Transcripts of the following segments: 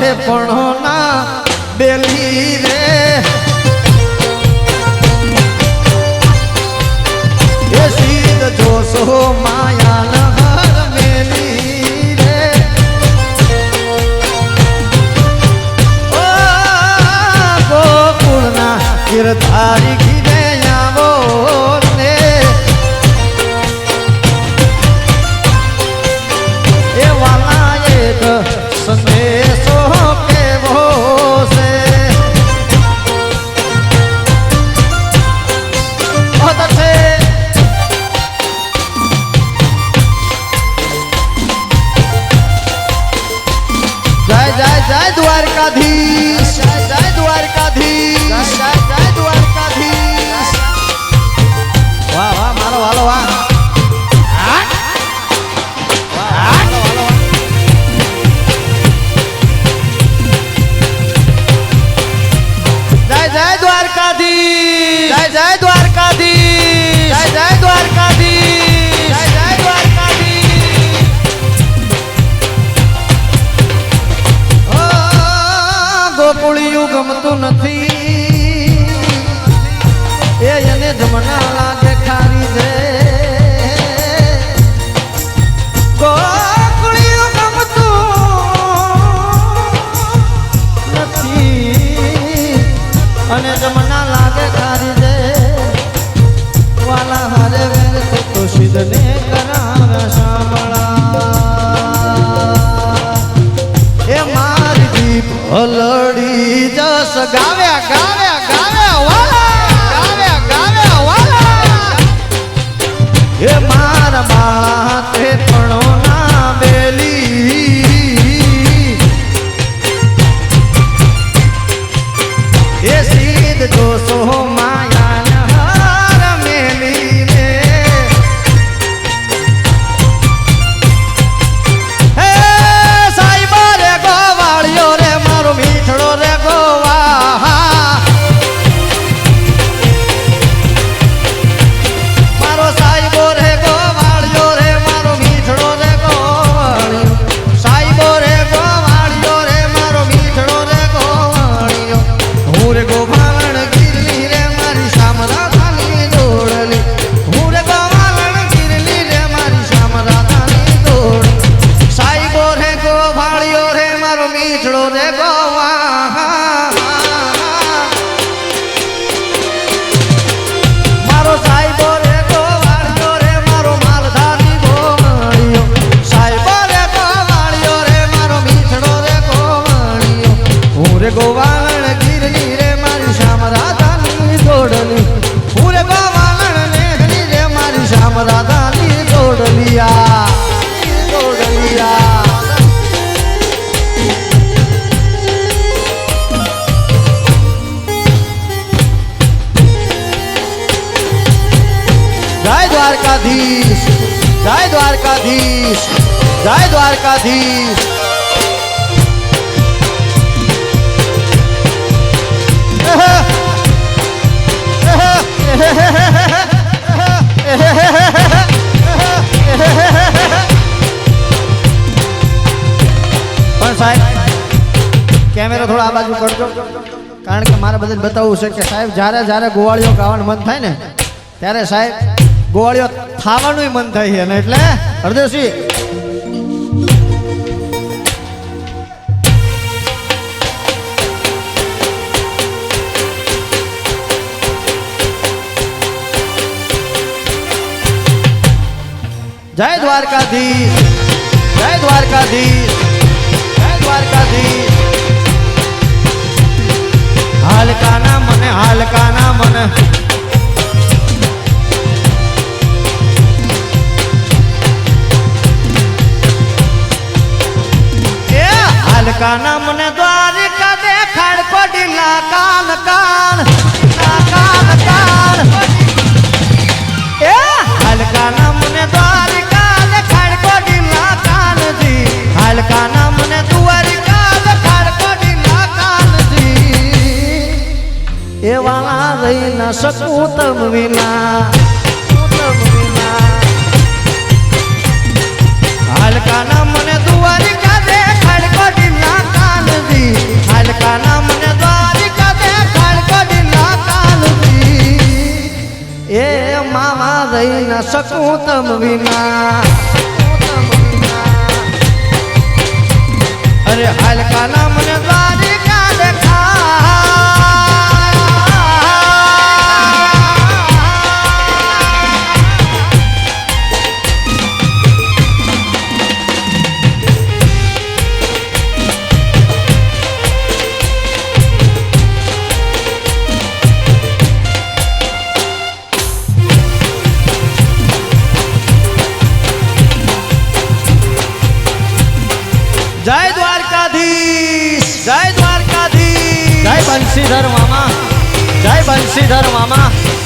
હે પણોના બેલી રે. એ સીધ જોશો માયા લહર મેલી રે. ગોકુળના ગિરધારી વાવણ ગીરની રે મારી શ્યામ રાધાની જય દ્વારકાધીશ. જય દ્વારકાધીશ. જય દ્વારકાધીશ. તમારે બધાને બતાવવું છે કે સાહેબ, જ્યારે જ્યારે ગોવાળીઓ ગાવાનું મન થાય ને, ત્યારે સાહેબ, ગોવાળીઓ ખાવાનું મન થાય છે એટલે, હરદેવસિંહ. જય દ્વારકાધીશ જય દ્વારકાધીશ. હાલકાના મને હાલકાના મને. હાલકાના મને દ્વારિકા દેખાડ કોડી લાકા લકા ના શકું તમ વિના. હાલકાના મને દ્વારિકા દે ખડકો ઢીલા કાનજી હાલકાના મને દ્વારિકા દે ખડકો ઢીલા કાનજી એ મામા રહી ના શકું તમ વિના. અરે હાલકાના જય બંશીધર મામા જય બંશીધર મામા.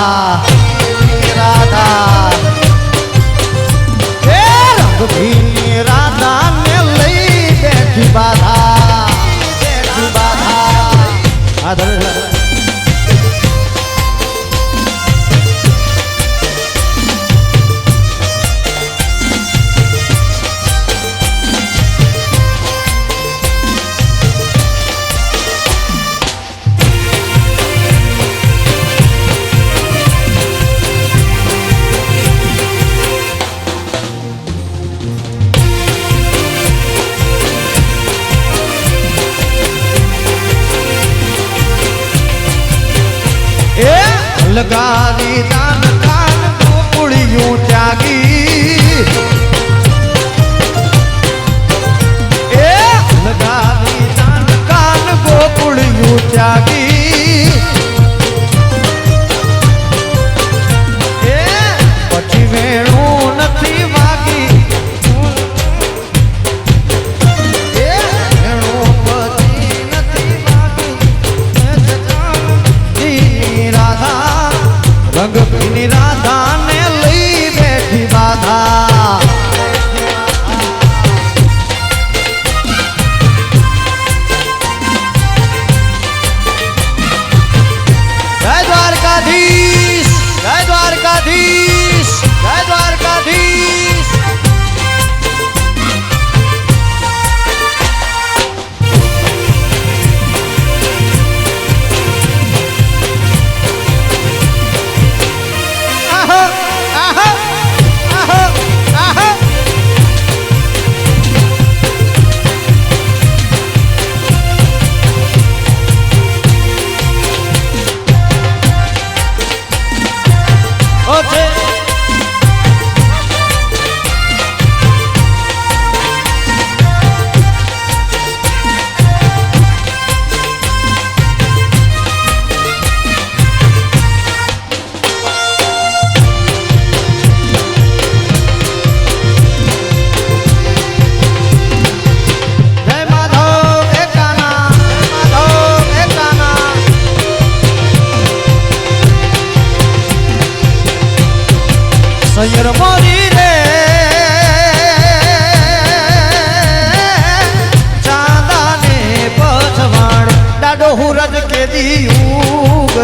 Ah. legal.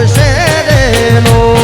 શેરેલો હે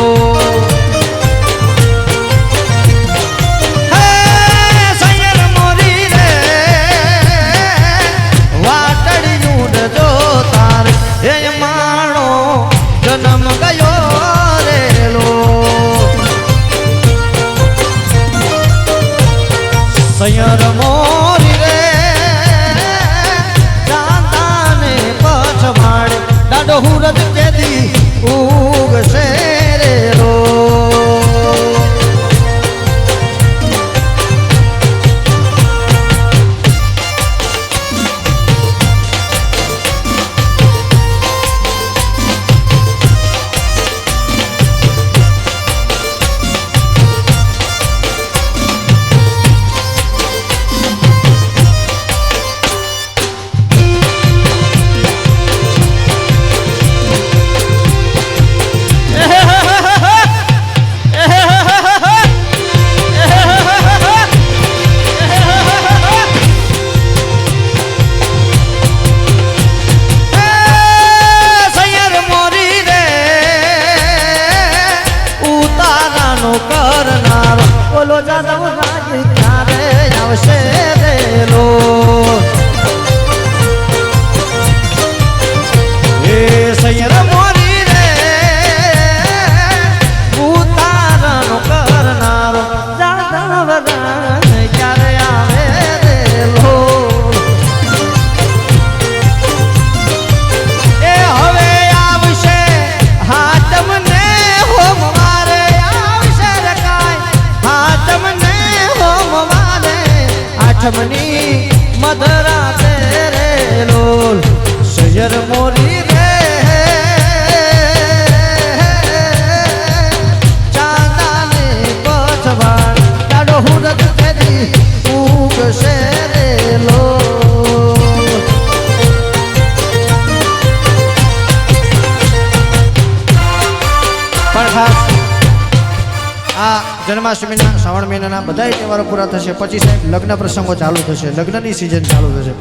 જન્માષ્ટમીના, શ્રાવણ મહિનાના બધા તહેવારો પૂરા થશે. પછી સાહેબ, લગ્ન પ્રસંગો ચાલુ થશે. લગ્નની સિઝન ચાલુ થશે.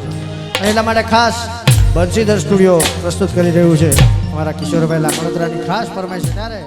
એટલા માટે ખાસ બંસીધર સ્ટુડિયો પ્રસ્તુત કરી રહ્યું છે. અમારા કિશોરભાઈ લાકડોદરાની ખાસ ફરમાઈશ ત્યારે